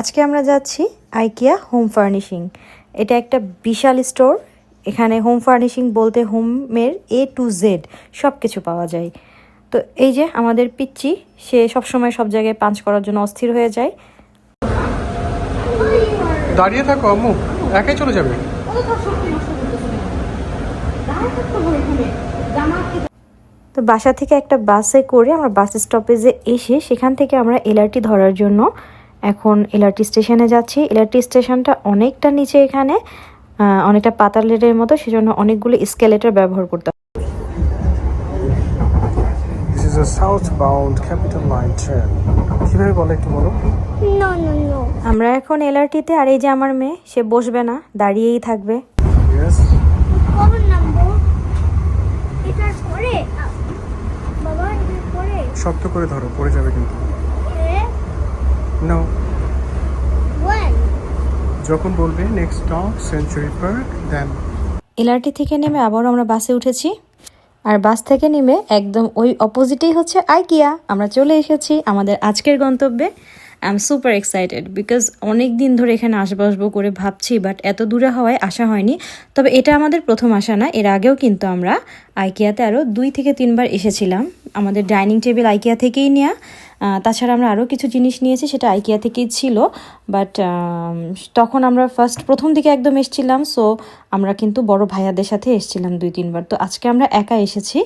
আজকে আমরা যাচ্ছি আইকিয়া হোম ফার্নিশিং। এটা একটা বিশাল স্টোর। এখানে হোম ফার্নিশিং বলতে হোমের এ টু জেড সব কিছু পাওয়া যায়। তো এই যে আমাদের পিচ্চি সে সবসময় সব জায়গায় পাঞ্চ করার জন্য অস্থির হয়ে যায়। দাঁড়িয়ে থাকো আম্মু। একাই চলে যাবে। তো বাসা থেকে একটা বাসে করে আমরা বাস স্টপেজে এসে সেখান থেকে আমরা এলআরটি ধরার জন্য এখন এলআরটি স্টেশনে যাচ্ছি। এলআরটি স্টেশনটা অনেকটা নিচে এখানে অনেকটা অনেকটা পাতালেটের মতো সেজন্য অনেকগুলো স্কেলেটার ব্যবহার করতে হয়। আমরা এখন এলআরটিতে আর এই যে আমার মেয়ে সে বসবে না দাঁড়িয়েই থাকবে। শক্ত করে ধরো পড়ে যাবে কিন্তু। No when? যখন বলবে next stop Century Park then LRT থেকে নেমে আবারও আমরা বাসে উঠেছি। আর বাস থেকে নেমে একদম ওই অপোজিটেই হচ্ছে আইকিয়া আমরা চলে এসেছি আমাদের আজকের গন্তব্যে। I am super excited because অনেক দিন ধরে এখানে আসব আসব করে ভাবছি বাট এত দূরে হওয়ায় আসা হয়নি। তবে এটা আমাদের প্রথম আসা না এর আগেও কিন্তু আমরা আইকিয়াতে আরও দুই থেকে তিনবার এসেছিলাম। আমাদের ডাইনিং টেবিল আইকিয়া থেকেই নেওয়া তাছাড়া আমরা আরও কিছু জিনিস নিয়েছি, সেটা আইকিয়া থেকেই ছিল বাট তখন আমরা ফার্স্ট প্রথম দিকে একদম এসেছিলাম সো আমরা কিন্তু বড় ভাইয়াদের সাথে এসেছিলাম দুই তিনবার। তো আজকে আমরা একা এসেছি,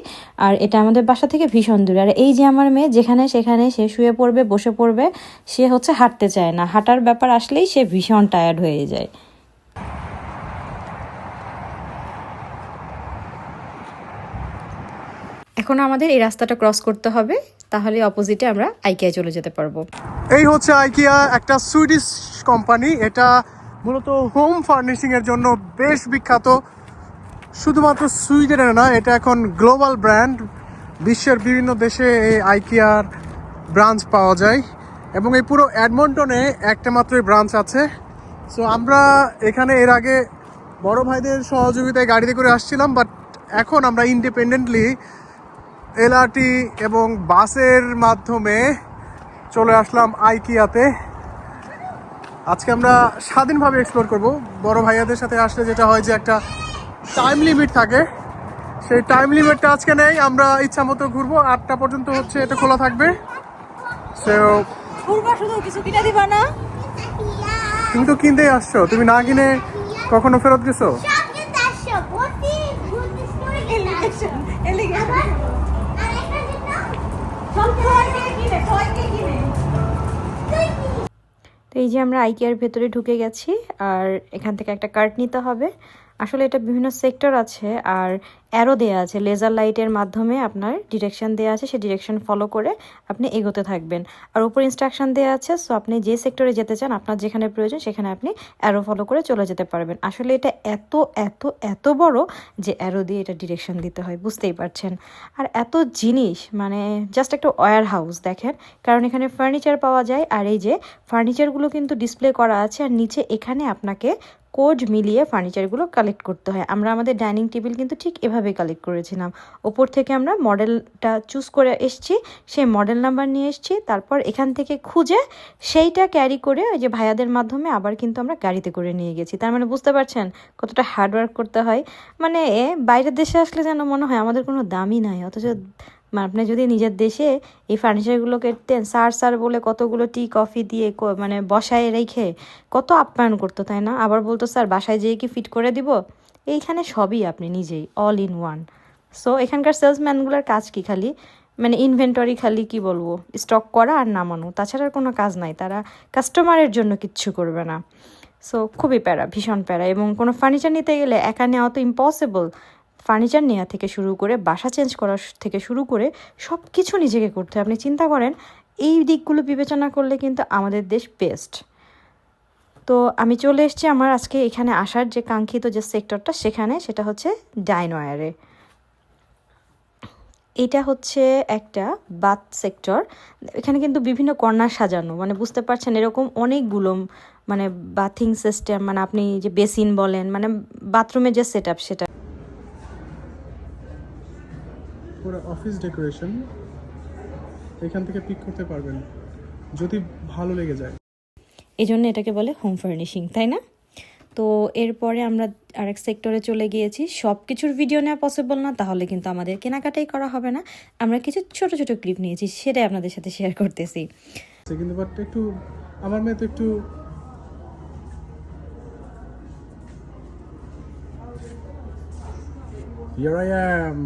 আর এটা আমাদের বাসা থেকে ভীষণ দূরে। আর এই যে আমার মেয়ে, যেখানে সেখানে সে শুয়ে পড়বে, বসে পড়বে, সে হচ্ছে হাঁটতে চায় না। হাঁটার ব্যাপার আসলেই সে ভীষণ টায়ার্ড হয়ে যায়। এখন আমাদের এই রাস্তাটা ক্রস করতে হবে। তাহলে অপোজিটে আমরা আইকিয়ায় চলে যেতে পারব। এই হচ্ছে আইকিয়া একটা সুইডিশ কোম্পানি এটা মূলত হোম ফার্নিশিং এর জন্য বেশ বিখ্যাত। শুধুমাত্র সুইডেনের না, এটা এখন গ্লোবাল ব্র্যান্ড বিশ্বের বিভিন্ন দেশে এই আইকিয়ার ব্রাঞ্চ পাওয়া যায়। এবং এই পুরো অ্যাডমন্টনে একটা মাত্রই ব্রাঞ্চ আছে। সো আমরা এখানে এর আগে বড় ভাইদের সহযোগিতায় গাড়িতে করে আসছিলাম বাট এখন আমরা ইন্ডিপেন্ডেন্টলি এলআরটি এবং বাসের মাধ্যমে চলে আসলাম আইকিয়াতে। আজকে আমরা স্বাধীনভাবে এক্সপ্লোর করব। বড় ভাইয়াদের সাথে আসলে যেটা হয় যে একটা টাইম লিমিট থাকে। সেই টাইম লিমিটটা আজকে নেই। আমরা ইচ্ছা মতো ঘুরবো। আটটা পর্যন্ত হচ্ছে এটা খোলা থাকবে। সো ঘুরবা শুধু কিছু কিনে দিবা না। তুমি তো কিনতেই আসছো। তুমি না কিনে কখনো ফেরত গেছো সব কিন্তু আসছো ভর্তি ভর্তি story কিন্তু আসছো। আবার আরেকটা যেটা তুই কি তো এই যে আমরা আইকিয়ার ভেতরে ঢুকে গেছি, আর এখান থেকে একটা কার্ড নিতে হবে। আসলে এটা বিভিন্ন সেক্টর আছে আর অ্যারো দেয়া আছে। লেজার লাইটের মাধ্যমে আপনার ডিরেকশন দেওয়া আছে, সেই ডিরেকশন ফলো করে আপনি এগোতে থাকবেন। আর উপর ইনস্ট্রাকশন দেওয়া আছে সো আপনি যে সেক্টরে যেতে চান, আপনার যেখানে প্রয়োজন সেখানে আপনি অ্যারো ফলো করে চলে যেতে পারবেন। আসলে এটা এত এত এত বড় যে অ্যারো দিয়ে এটা ডিরেকশন দিতে হয়, বুঝতেই পারছেন? আর এত জিনিস মানে জাস্ট একটা ওয়্যার হাউস দেখেন, কারণ এখানে ফার্নিচার পাওয়া যায়, আর এই যে ফার্নিচারগুলো কিন্তু ডিসপ্লে করা আছে, আর নিচে এখানে আপনাকে কোড মিলিয়ে ফার্নিচারগুলো কালেক্ট করতে হয়। আমরা আমাদের ডাইনিং টেবিল কিন্তু ঠিক এভাবে কালেক্ট করেছিলাম। ওপর থেকে আমরা মডেলটা চুজ করে এসছি, সেই মডেল নাম্বার নিয়ে এসছি, তারপর এখান থেকে খুঁজে সেইটা ক্যারি করে ওই যে ভাইয়াদের মাধ্যমে আবার কিন্তু আমরা গাড়িতে করে নিয়ে গেছি। তার মানে বুঝতে পারছেন কতটা হার্ডওয়ার্ক করতে হয়। মানে বাইরের দেশে আসলে যেন মনে হয় আমাদের কোনো দামই নাই, অথচ আপনি যদি নিজের দেশে এই ফার্নিচারগুলো কিনতেন সার স্যার বলে কতগুলো টি কফি দিয়ে মানে বসায় রেখে কত আপ্যায়ন করতো, তাই না? আবার বলতো, স্যার, বাসায় যেয়ে কি ফিট করে দিব? এইখানে সবই আপনি নিজেই অল ইন ওয়ান সো এখানকার সেলসম্যানগুলোর কাজ কি খালি? মানে ইনভেন্টরি খালি কি বলব? স্টক করা আর নামানো। তাছাড়া কোনো কাজ নাই। তারা কাস্টমারের জন্য কিচ্ছু করবে না। সো খুবই প্যারা, ভীষণ প্যারা। এবং কোনো ফার্নিচার নিতে গেলে একা নেওয়া তো ইম্পসিবল ফার্নিচার নেওয়া থেকে শুরু করে, বাসা চেঞ্জ করা থেকে শুরু করে সব কিছু নিজেকে করতে হয়। আপনি চিন্তা করেন, এই দিকগুলো বিবেচনা করলে কিন্তু আমাদের দেশ বেস্ট তো আমি চলে এসেছি আমার আজকে এখানে আসার যে কাঙ্ক্ষিত যে সেক্টরটা সেখানে, সেটা হচ্ছে ডাইনওয়ারে। এটা হচ্ছে একটা বাথ সেক্টর এখানে কিন্তু বিভিন্ন কর্নার সাজানো মানে বুঝতে পারছেন এরকম অনেকগুলো মানে বাথিং সিস্টেম মানে আপনি যে বেসিন বলেন মানে বাথরুমের যে সেট সেটা। অফিস ডেকোরেশন এখান থেকে পিক করতে পারবেন যদি ভালো লেগে যায়। এই জন্য এটাকে বলে হোম ফার্নিশিং তাই না? তো এরপরে আমরা আরেক সেক্টরে চলে গিয়েছি। সব কিছুর ভিডিও নেওয়া পসিবল না তাহলে কিন্তু আমাদের কেনাকাটাই করা হবে না। আমরা কিছু ছোট ছোট ক্লিপ নিয়েছি সেটাই আপনাদের সাথে শেয়ার করতেছি। কিন্তু বাট একটু আমার মেয়ে তো একটু Here I am.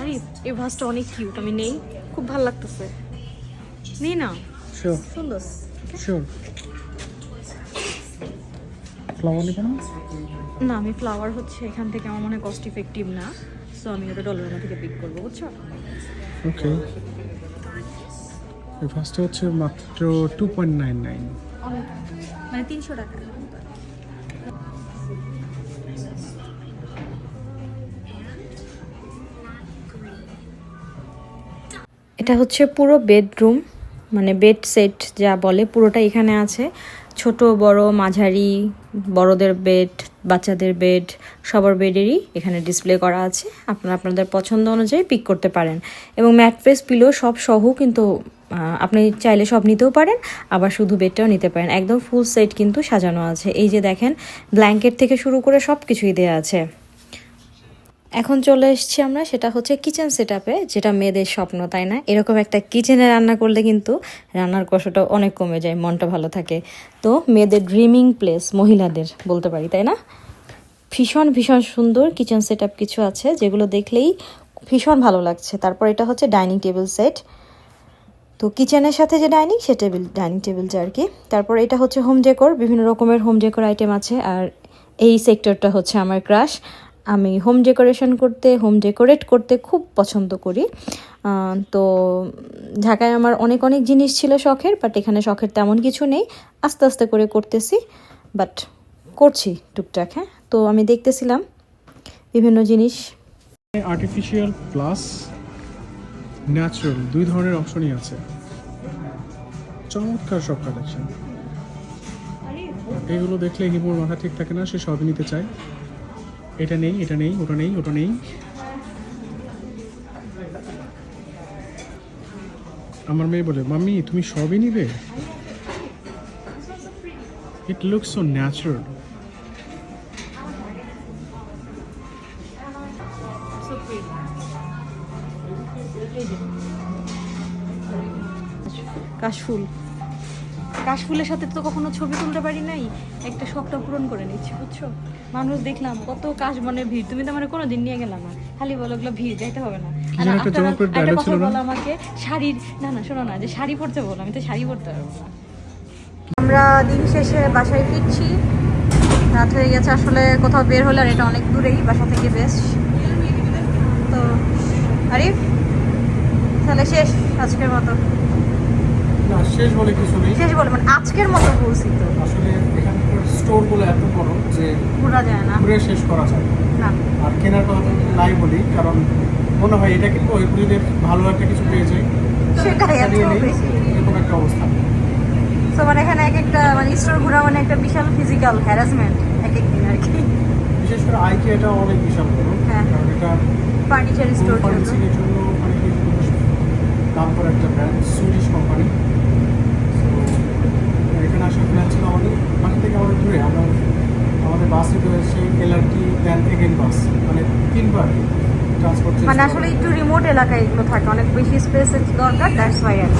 আরে এই ভাসটা অনেক কিউট আমি নেই। খুব ভালো লাগতেছে। নেই না? সুন্দর. ফ্লাওয়ার নিবে না? আমি ফ্লাওয়ার হচ্ছে এখান থেকে আমার মনে হয় কস্ট ইফেক্টিভ না। সো আমি ওটা ডলার থেকে পিক করব বুঝছ? ওকে এই ফার্স্টে হচ্ছে মাত্র টু পয়েন্ট নাইন নাইন মানে তিনশো টাকা। এটা হচ্ছে পুরো বেডরুম মানে বেড সেট যা বলে, পুরোটা এখানে আছে। ছোট, বড়, মাঝারি, বড়দের বেড, বাচ্চাদের বেড, সবার বেডেরই এখানে ডিসপ্লে করা আছে। আপনারা আপনাদের পছন্দ অনুযায়ী পিক করতে পারেন। এবং ম্যাট্রেস পিলো সব সহ কিন্তু আপনি চাইলে সব নিতেও পারেন, আবার শুধু বেডটাও নিতে পারেন। একদম ফুল সেট কিন্তু সাজানো আছে। এই যে দেখেন ব্ল্যাঙ্কেট থেকে শুরু করে সব কিছুই দেওয়া আছে। এখন চলে এসেছি আমরা, সেটা হচ্ছে কিচেন সেট যেটা মেয়েদের স্বপ্ন, তাই না? এরকম একটা কিচেনে রান্না করলে কিন্তু রান্নার কষ্টটা অনেক কমে যায়, মনটা ভালো থাকে। তো মেয়েদের ড্রিমিং প্লেস মহিলাদের বলতে পারি, তাই না? ভীষণ ভীষণ সুন্দর কিচেন সেট কিছু আছে, যেগুলো দেখলেই ভীষণ ভালো লাগছে। তারপর এটা হচ্ছে ডাইনিং টেবিল সেট তো কিচেনের সাথে যে ডাইনিং সে টেবিল ডাইনিং টেবিলটা আর কি। তারপর এটা হচ্ছে হোম ডেকোর বিভিন্ন রকমের হোম ডেকোর আইটেম আছে। আর এই সেক্টরটা হচ্ছে আমার ক্রাশ আমি হোম ডেকোরেশন করতে হোম ডেকোরেট করতে খুব পছন্দ করি। তো ঢাকায় আমার অনেক অনেক জিনিস ছিল শখের বাট এখানে শখের তেমন কিছু নেই। আস্তে আস্তে করে করতেছি বাট করছি টুকটাক হ্যাঁ? তো আমি দেখতেছিলাম বিভিন্ন জিনিস। আর্টিফিশিয়াল প্লাস ন্যাচারাল দুই ধরনের অপশনই আছে। চমৎকার সব কালেকশন এগুলো দেখলে হিমুর মাথা ঠিক থাকে না, সে সবই নিতে চায়। এটা নেই এটা নেই, ওটা নেই ওটা নেই। আমার মেয়ে বলে, মাম্মি, তুমি সবই নিবে? ইট লুকস সো ন্যাচারাল কাশফুল। কাশফুলের সাথে তো কখনো ছবি তুলতে পারি নাই। একটা শখটা পূরণ করে নিচ্ছি বুঝছ? মানুষ দেখলাম কত কাশ বনের ভিড়। তুমি তো মানে কোনো দিন নিয়ে গেলাম না। খালি বলো ওগুলো ভিড় যাইতে হবে না। আর একটা কথা বলো আমাকে শাড়ির না না শোনো না যে শাড়ি পরতে বলো আমি তো শাড়ি পরতে পারব না। আমরা দিন শেষে বাসায় ফিরছি। রাত হয়ে গেছে আসলে কোথাও বের হলে আর এটা অনেক দূরেই বাসা থেকে বেশ। তো আরিফ তাহলে শেষ আজকের মতো। না শেষ বলে কিছু নেই। শেষ বলে মানে আজকের মতো বলছি তো। আসলে এখানকার স্টোরগুলো এত বড় যে ঘোরা যায় না। ঘুরে শেষ করা যায় না। আর কেনার কথা নাই বলি কারণ মনে হয় এটা কিন্তু ওই যদি ভালো একটা কিছু পেয়ে যায়। সেটাই এরকম একটা অবস্থা। তো মানে এখানে এক একটা মানে স্টোর ঘোরা মানে একটা বিশাল ফিজিক্যাল হ্যারাসমেন্ট এক এক দিন আর কি। বিশেষ করে আইকে এটা অনেক বিশাল বড় হ্যাঁ। কারণ এটা ফার্নিচার স্টোর ফার্মেসিং এর জন্য মানে কি নাম করা একটা ব্র্যান্ড সুইডিশ কোম্পানি এখানে আসলে ব্রাঞ্চ ছিল আমাদের আমাদের দূরে আমরা আমাদের বাসে রয়েছে এলআরটি দেন এগেন বাস মানে তিনবার মানে আসলে একটু রিমোট এলাকায় এগুলো থাকে, অনেক বেশি স্পেস দরকার দ্যাটস ওয়াই আর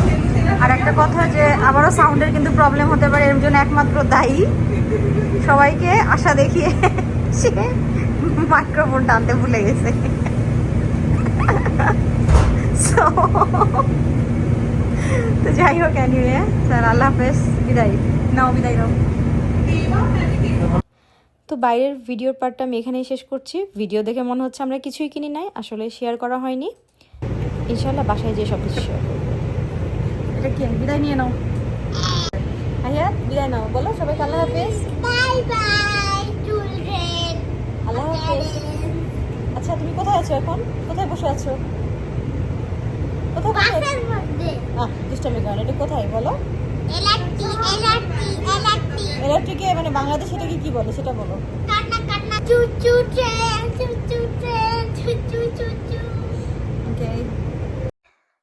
আর একটা কথা যে, আবারও সাউন্ডের কিন্তু প্রবলেম হতে পারে, এর জন্য একমাত্র দায়ী সবাইকে আশা দেখিয়ে সে মাইক্রোফোন টানতে ভুলে গেছে। তো যাই হোক অ্যানিওয়ে স্যার, আল্লাহ হাফেজ, বিদায়। নাও বিদায় নাও। তো বাইরের ভিডিওর পার্টটা আমি এখানেই শেষ করছি। ভিডিও দেখে মনে হচ্ছে আমরা কিছুই কিনি নাই আসলে শেয়ার করা হয়নি। ইনশাল্লাহ বাসায় যেয়ে সব কিছু শেয়ার করব। এটা কি? বিদায় নিয়ে নাও। হ্যাঁ বিদায় নাও। বলো আল্লাহ হাফেজ. আল্লাহ হাফেজ। আচ্ছা তুমি কোথায় আছো এখন? কোথায় বসে আছো? কোথায়? বসে আছো বাসের মধ্যে। আহ দুষ্টামি কারণ এটা কোথায়? বলো। এলাটি মানে বাংলাদেশ এটাকে কি বলে? সেটা বলো।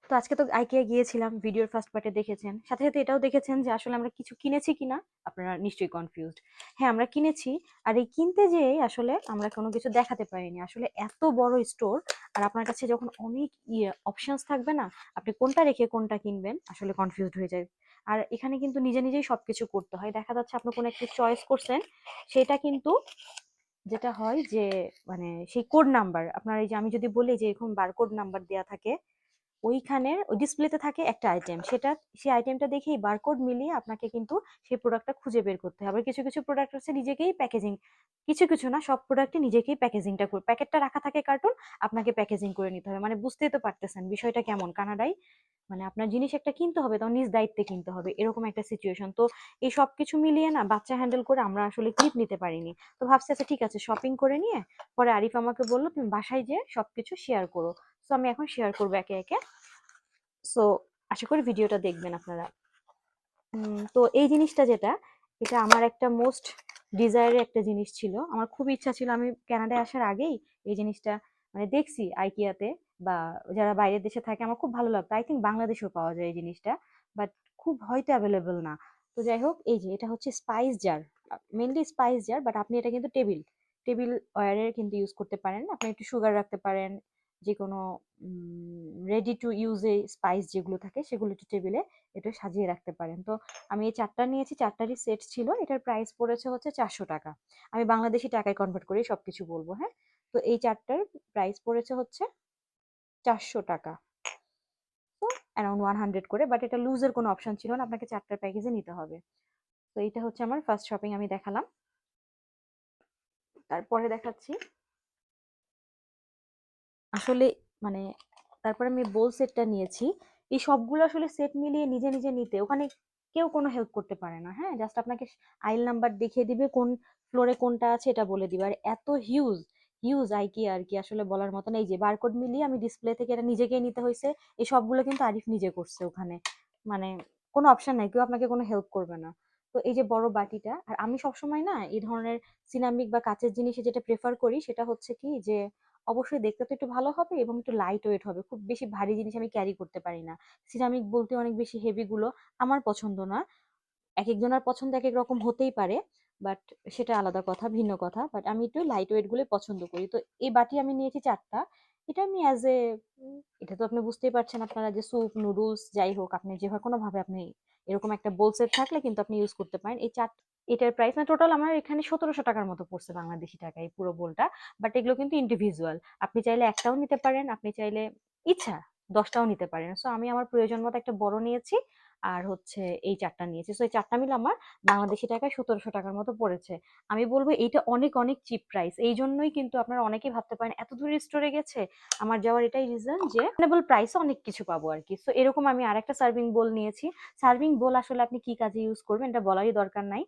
তো আজকে তো আইকিয়া গিয়েছিলাম, ভিডিওর ফার্স্ট পার্টে দেখেছেন। সাথে সাথে এটাও দেখেছেন যে আসলে আমরা কিছু কিনেছি কিনা, আপনারা নিশ্চয়ই কনফিউজড হ্যাঁ আমরা কিনেছি, আর এই কিনতে যেয়ে আসলে আমরা কোনো কিছু দেখাতে পারিনি। আসলে এত বড় স্টোর আর আপনার কাছে যখন অনেক ইয়ে অপশনস থাকবে না, আপনি কোনটা রেখে কোনটা কিনবেন, আসলে কনফিউজড হয়ে যায় আর এখানে কিন্তু নিজে নিজেই সবকিছু করতে হয়। দেখা যাচ্ছে আপনি কোনো একটা চয়েস করছেন, সেটা কিন্তু যেটা হয় যে মানে সেই কোড নাম্বার আপনার এই যে আমি যদি বলি যে এরকম বারকোড নাম্বার দেয়া থাকে, ওইখানের, ওই ডিসপ্লেতে থাকে একটা আইটেম সেটা, সেই আইটেমটা দেখেই বারকোড মিলিয়ে আপনাকে কিন্তু সেই প্রোডাক্টটা খুঁজে বের করতে হবে। কিছু কিছু প্রোডাক্ট আছে নিজেকেই প্যাকেজিং কিছু কিছু না, সব প্রোডাক্টে নিজেকেই প্যাকেজিংটা করে প্যাকেটটা রাখা থাকে কার্টুন আপনাকে প্যাকেজিং করে নিতে হবে। মানে বুঝতেই তো পারতেছেন বিষয়টা কেমন, কানাডায় মানে আপনার জিনিস একটা কিনতে হবে, তখন নিজ দায়িত্বে কিনতে হবে, এরকম একটা সিচুয়েশন তো এই সব কিছু মিলিয়ে না বাচ্চা হ্যান্ডেল করে আমরা আসলে ক্লিপ নিতে পারিনি। তো ভাবছি আচ্ছা ঠিক আছে শপিং করে নিয়ে পরে আরিফ আমাকে বলল, তুমি বাসায় যেয়ে সব কিছু শেয়ার করো। তো আমি এখন শেয়ার করব একে একে। সো আশা করি ভিডিওটা দেখবেন আপনারা। তো এই জিনিসটা যেটা, এটা আমার একটা মোস্ট ডিজায়ারের একটা জিনিস ছিল। আমার খুব ইচ্ছা ছিল, আমি কানাডায় আসার আগেই এই জিনিসটা মানে দেখছি আইকিয়াতে বা যারা বাইরের দেশে থাকে, আমার খুব ভালো লাগতো। আই থিঙ্ক বাংলাদেশেও পাওয়া যায় এই জিনিসটা বাট খুব হয়তো অ্যাভেলেবেল না। তো যাই হোক, এই যে, এটা হচ্ছে spice jar mainly spice jar but আপনি এটা কিন্তু টেবিল টেবিল ওয়ারের কিন্তু ইউজ করতে পারেন। আপনি একটু সুগার রাখতে পারেন যে কোনো রেডি টু ইউজ স্পাইস যেগুলো থাকে, সেগুলো একটু টেবিলে এটা সাজিয়ে রাখতে পারেন। তো আমি এই চারটা নিয়েছি, চারটারই সেট ছিল, এটার প্রাইস পড়েছে হচ্ছে চারশো টাকা। আমি বাংলাদেশি টাকায় কনভার্ট করে সব কিছু বলব হ্যাঁ? তো এই চারটার প্রাইস পড়েছে হচ্ছে চারশো টাকা। তো অ্যারাউন্ড ওয়ান হান্ড্রেড করে বাট এটা লুজের কোনো অপশন ছিল না, আপনাকে চারটার প্যাকেজে নিতে হবে। তো এইটা হচ্ছে আমার ফার্স্ট শপিং আমি দেখালাম। তারপরে দেখাচ্ছি। আসলে মানে তারপরে আমি বোল সেটটা নিয়েছি। এই সবগুলো আসলে সেট মিলিয়ে নিজে নিজে নিতে, ওখানে কেউ কোনো হেল্প করতে পারে না হ্যাঁ? জাস্ট আপনাকে আইল নাম্বার দেখিয়ে দিবে কোন ফ্লোরে কোনটা আছে, এটা বলে দিবে। আর এত হিউজ হিউজ আই কি আর কি আসলে বলার মতো না এই যে বারকোড মিলিয়ে আমি ডিসপ্লে থেকে এটা নিজেকেই নিতে হয়েছে এই সবগুলো কিন্তু আরিফ নিজে করছে ওখানে। মানে কোনো অপশন নাই, কেউ আপনাকে কোনো হেল্প করবে না। তো এই যে বড় বাটিটা, আর আমি সবসময় না এই ধরনের সিরামিক বা কাচের জিনিসে যেটা প্রেফার করি, সেটা হচ্ছে কি যে অবশ্যই দেখতে তো একটু ভালো হবে এবং একটু লাইট ওয়েট হবে। খুব বেশি ভারী জিনিস আমি ক্যারি করতে পারি না। সিরামিক বলতে অনেক বেশি হেভি গুলো আমার পছন্দ না। এক একজনের পছন্দ এক এক রকম হতেই পারে। বাট সেটা আলাদা কথা, ভিন্ন কথা বাট আমি একটু লাইট ওয়েটগুলো পছন্দ করি। তো এই বাটি আমি নিয়েছি চারটা। এটা আমি অ্যাজ এ এটা তো আপনি বুঝতেই পারছেন আপনারা যে স্যুপ নুডলস যাই হোক, আপনি যেভাবে কোনো ভাবে আপনি এরকম একটা বোল সেট থাকলে কিন্তু আপনি ইউজ করতে পারেন। এই চার, এটার প্রাইস না টোটাল আমার এখানে সতেরোশো টাকার মতো পড়ছে বাংলাদেশি টাকায় পুরো বোলটা বাট এগুলো কিন্তু ইন্ডিভিজুয়াল আপনি চাইলে একটাও নিতে পারেন, আপনি চাইলে ইচ্ছা, দশটাও নিতে পারেন। সো আমি আমার প্রয়োজন মতো একটা বড় নিয়েছি। আর হচ্ছে এই চারটা নিয়েছি। সো এই চারটা মিলে আমার বাংলাদেশি টাকায় সতেরোশো টাকার মতো পড়েছে। আমি বলব এইটা অনেক অনেক চিপ প্রাইস এই জন্যই কিন্তু আপনারা অনেকেই ভাবতে পারেন, এত দূরের স্টোরে গেছে? আমার যাওয়ার এটাই রিজন যে রিজনেবল প্রাইসে অনেক কিছু পাবো আর কি। সো এরকম আমি আরেকটা সার্ভিং বোল নিয়েছি। সার্ভিং বোল আসলে আপনি কি কাজে ইউজ করবেন এটা বলারই দরকার নাই।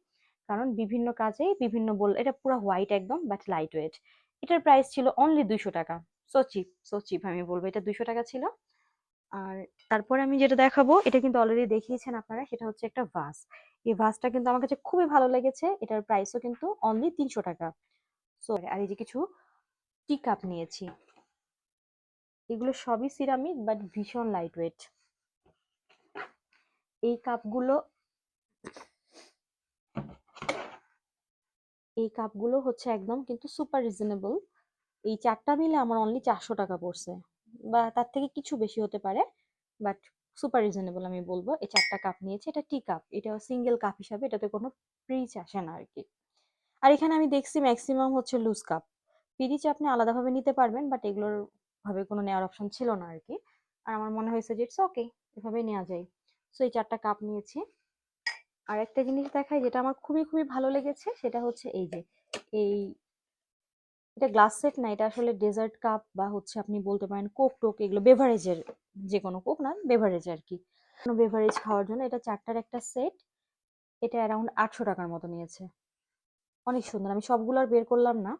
কারণ বিভিন্ন কাজেই বিভিন্ন বোল এটা পুরো হোয়াইট একদম বাট লাইট ওয়েট এটার প্রাইস ছিল অনলি দুইশো টাকা। সো চিপ সো চিপ আমি বলব। এটা দুইশো টাকা ছিল। আর তারপরে আমি যেটা দেখাবো, এটা কিন্তু অলরেডি দেখিয়েছেন আপনারা, সেটা হচ্ছে একটা ভাস এই ভাসটা কিন্তু আমার কাছে খুবই ভালো লেগেছে, এটার প্রাইসও কিন্তু অনলি তিনশো টাকা। সো আর এই যে কিছু টি কাপ নিয়েছি। এগুলো সবই সিরামিক বাট ভীষণ লাইট ওয়েট এই কাপগুলো এই কাপগুলো হচ্ছে একদম কিন্তু সুপার রিজনেবল এই চারটা মিলে আমার অনলি চারশো টাকা পড়ছে। বা তার থেকে কিছু বেশি হতে পারে। বাট সুপার রিজনেবল আমি বলব, এই চারটা কাপ নিয়েছি। এটা টি কাপ এটা সিঙ্গেল কাপ হিসাবে এটাতে কোনো প্রিচ আসে না আর কি আর এখানে আমি দেখছি ম্যাক্সিমাম হচ্ছে লুজ কাপ পিরিচ আপনি আলাদাভাবে নিতে পারবেন বাট এগুলোর ভাবে কোনো নেওয়ার অপশন ছিল না আর কি আর আমার মনে হয়েছে যে ইটস ওকে এভাবেই নেওয়া যায়। সো এই চারটা কাপ নিয়েছি। আর একটা জিনিস দেখাই যেটা আমার খুবই খুবই ভালো লেগেছে, সেটা হচ্ছে এই যে, এই এটা গ্লাস সেট না, এটা আসলে ডেজার্ট কাপ বা হচ্ছে আপনি বলতে পারেন কোক টোক এগুলো বেভারেজের যে কোনো কোক না বেভারেজ আর কি। কোনো বেভারেজ খাওয়ার জন্য এটা চারটার একটা সেট এটা অ্যারাউন্ড আটশো টাকার মতো নিয়েছে। অনেক সুন্দর, আমি সবগুলো আর বের করলাম না।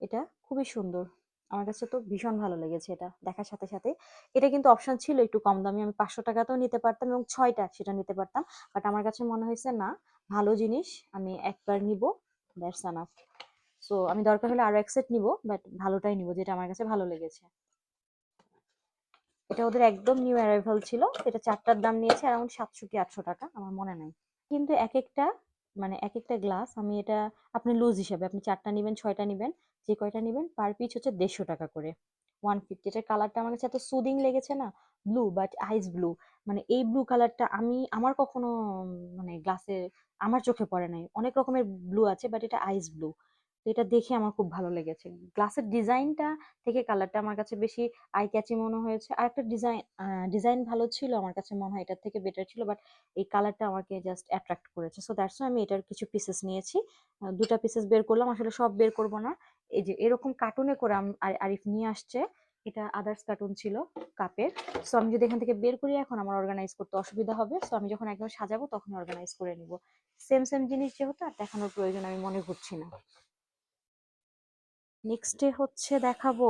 এটা খুবই সুন্দর। আমার কাছে তো ভীষণ ভালো লেগেছে এটা দেখার সাথে সাথে। এটা কিন্তু অপশন ছিল একটু কম দামি, আমি পাঁচশো টাকাতেও নিতে পারতাম এবং ছয়টা সেটা নিতে পারতাম। বাট আমার কাছে মনে হয়েছে, না, ভালো জিনিস, আমি একবার নিব দ্যাটস আনাফ সো আমি দরকার হলে আরও এক সেট নিব বাট ভালোটাই নিব, যেটা আমার কাছে ভালো লেগেছে। এটা ওদের একদম নিউ অ্যারাইভাল ছিল। এটা চারটার দাম নিয়েছে অ্যারাউন্ড সাতশো কি আটশো টাকা, আমার মনে নাই। কিন্তু এক একটা মানে এক একটা গ্লাস আমি এটা আপনি লুজ হিসাবে, আপনি চারটা নেবেন, ছয়টা নেবেন, যে কয়টা নেবেন পার পিস হচ্ছে দেড়শো টাকা করে। ওয়ান ফিফটি এটার কালারটা আমার কাছে এত সুদিং লেগেছে না ব্লু বাট আইস ব্লু মানে এই ব্লু কালারটা আমি, আমার কখনো মানে গ্লাসে আমার চোখে পড়ে নাই। অনেক রকমের ব্লু আছে বাট এটা আইস ব্লু তো এটা দেখে আমার খুব ভালো লেগেছে। গ্লাসের ডিজাইনটা থেকে কালারটা আমার কাছে বেশি আই ক্যাচি মনে হয়েছে। আর একটা ডিজাইন ডিজাইন ভালো ছিল, আমার কাছে মনে হয় এটার থেকে বেটার ছিল বাট এই কালারটা আমাকে জাস্ট অ্যাট্রাক্ট করেছে। সো দ্যাটস আমি এটার কিছু পিসেস নিয়েছি। দুটা পিসেস বের করলাম, আসলে সব বের করব না। এই যে এরকম কার্টুনে করে আরিফ নিয়ে আসছে, এটা আদার্স কার্টুন ছিল, কাপের। সো আমি যদি এখান থেকে বের করি, এখন আমার অর্গানাইজ করতে অসুবিধা হবে। সো আমি যখন একদম সাজাবো তখন অর্গানাইজ করে নিব। সেম সেম জিনিস যেহেতু, আর দেখানোর প্রয়োজন আমি মনে করছি না। নেক্সটে হচ্ছে দেখাবো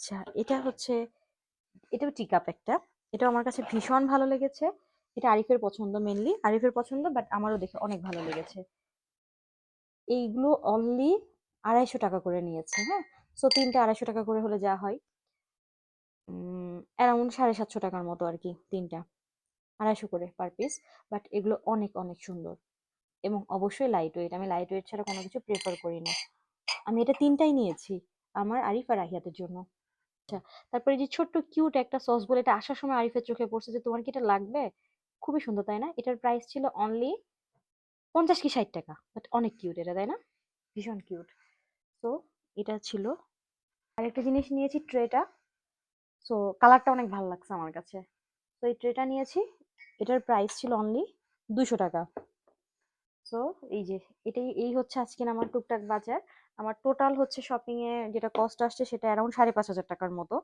আচ্ছা এটা হচ্ছে, এটাও টি কাপ একটা। এটা আমার কাছে ভীষণ ভালো লেগেছে। এটা আরিফের পছন্দ মেনলি আরিফের পছন্দ বাট আমারও দেখে অনেক ভালো লেগেছে। এইগুলো অনলি আড়াইশো টাকা করে নিয়েছে হ্যাঁ? সো তিনটে আড়াইশো টাকা করে হলে যা হয়। অ্যারাউন্ড সাড়ে সাতশো টাকার মতো আর কি, তিনটা। আড়াইশো করে পার পিস বাট এগুলো অনেক অনেক সুন্দর। এবং অবশ্যই লাইট ওয়েট আমি লাইট ওয়েট ছাড়া কোনো কিছু প্রেফার করি না। আমি এটা তিনটাই নিয়েছি, আমার আরিফ আর আহিয়াতের জন্য। আচ্ছা তারপরে যে ছোট্ট কিউট একটা সস বলে, এটা আসার সময় আরিফের চোখে পড়ছে যে, তোমার কি এটা লাগবে? খুবই সুন্দর, তাই না? এটার প্রাইস ছিল অনলি পঞ্চাশ কি ষাট টাকা বাট অনেক কিউট এটা, তাই না? ভীষণ কিউট তো এটা ছিল। আরেকটা জিনিস নিয়েছি ট্রেটা সো কালারটা অনেক ভালো লাগছে আমার কাছে। তো এই ট্রেটা নিয়েছি, এটার প্রাইস ছিল অনলি দুশো টাকা। সো এই যে, এটাই, এই হচ্ছে আজকে আমার টুকটাক বাজার। আমার টোটাল হচ্ছে শপিং এ যেটা কস্ট আসছে সেটা অ্যারাউন্ড সাড়ে পাঁচ হাজার টাকার মতো।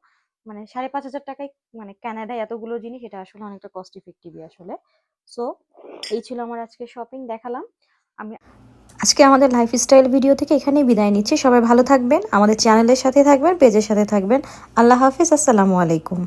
মানে সাড়ে পাঁচ হাজার টাকায় মানে কানাডায় এতগুলো জিনিস, এটা আসলে অনেকটা কস্ট ইফেক্টিভই আসলে। সো এই ছিল আমার আজকে শপিং দেখালাম। আমি আজকে আমাদের লাইফস্টাইল ভিডিও থেকে এখানেই বিদায় নিচ্ছি। সবাই ভালো থাকবেন, আমাদের চ্যানেলের সাথে থাকবেন পেজের সাথে থাকবেন। আল্লাহ হাফিজ, আসসালামু আলাইকুম।